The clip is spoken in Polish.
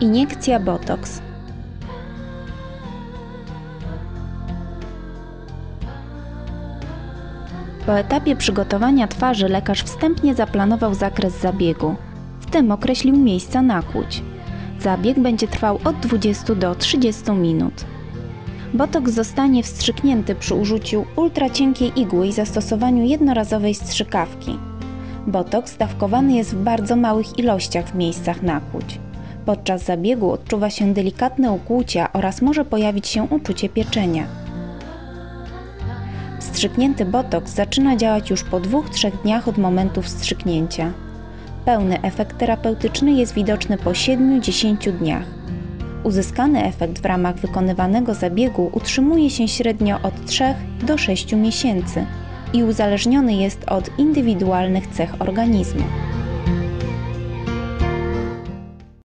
Iniekcja Botox. Po etapie przygotowania twarzy lekarz wstępnie zaplanował zakres zabiegu. W tym określił miejsca nakłuć. Zabieg będzie trwał od 20 do 30 minut. Botoks zostanie wstrzyknięty przy użyciu ultracienkiej igły i zastosowaniu jednorazowej strzykawki. Botoks dawkowany jest w bardzo małych ilościach w miejscach nakłuć. Podczas zabiegu odczuwa się delikatne ukłucia oraz może pojawić się uczucie pieczenia. Wstrzyknięty botoks zaczyna działać już po 2-3 dniach od momentu wstrzyknięcia. Pełny efekt terapeutyczny jest widoczny po 7-10 dniach. Uzyskany efekt w ramach wykonywanego zabiegu utrzymuje się średnio od 3 do 6 miesięcy i uzależniony jest od indywidualnych cech organizmu.